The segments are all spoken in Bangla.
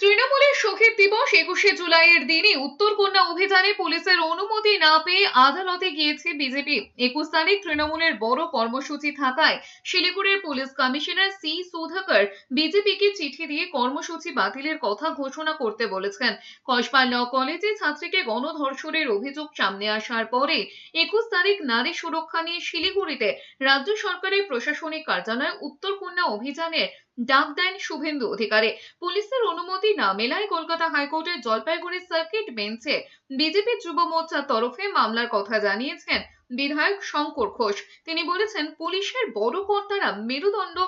তৃণমূলের শহীদ দিবস একুশে জুলাইয়ের দিনে উত্তরকন্যা অভিযানে পুলিশের অনুমতি না পেয়ে আদালতে গিয়েছে বিজেপি। একুশ তারিখ তৃণমূলের বড় কর্মসূচি থাকায় শিলিগুড়ির পুলিশ কমিশনার সি সুধাকর বিজেপিকে চিঠি দিয়ে কর্মসূচি বাতিলের কথা ঘোষণা করতে বলেছেন। কসবা ল কলেজে ছাত্রীকে গণধর্ষণের অভিযোগ সামনে আসার পরে একুশ তারিখ নারী সুরক্ষা নিয়ে শিলিগুড়িতে রাজ্য সরকারের প্রশাসনিক কার্যালয়ে উত্তরকন্যা অভিযানের ডাক দেন শুভেন্দু অধিকারী। পুলিশের অনুমতি না মেলায় কলকাতা হাইকোর্টের জলপাইগুড়ি সার্কিট বেঞ্চে বিজেপি যুব মোর্চার তরফে মামলার কথা জানিয়েছেন বিধায়ক শঙ্কর ঘোষ। তিনি বলেছেন, পুলিশের বড় কর্তারা মেরুদণ্ড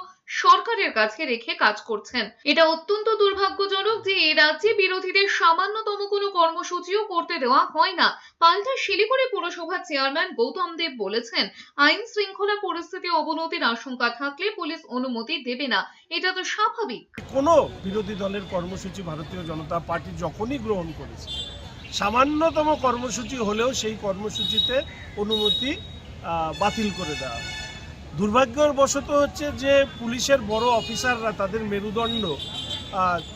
সরকারের কাছে রেখে কাজ করছেন। এটা অত্যন্ত দুর্ভাগ্যজনক যে এই রাজ্যে বিরোধীদের সামান্যতম কোনো কর্মসূচিও করতে দেওয়া হয় না। পাল্টা শিলিগুড়ি পুরসভার চেয়ারম্যান গৌতম দেব বলেছেন, আইন শৃঙ্খলা পরিস্থিতি অবনতির আশঙ্কা থাকলে পুলিশ অনুমতি দেবে না। এটা তো স্বাভাবিক। কোনো বিরোধী দলের কর্মসূচি ভারতীয় জনতা পার্টি যখনই গ্রহণ করেছে সামান্যতম কর্মসূচি হলেও সেই কর্মসূচিতে অনুমতি বাতিল করে দেওয়া। দুর্ভাগ্যবশত হচ্ছে যে পুলিশের বড় অফিসাররা তাদের মেরুদণ্ড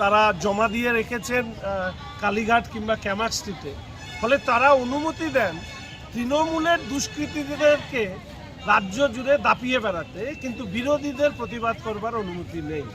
তারা জমা দিয়ে রেখেছেন কালীঘাট কিংবা ক্যামাক স্ট্রিটে ফলে তারা অনুমতি দেন তৃণমূলের দুষ্কৃতীদেরকে রাজ্য জুড়ে দাপিয়ে বেড়াতে, কিন্তু বিরোধীদের প্রতিবাদ করবার অনুমতি নেই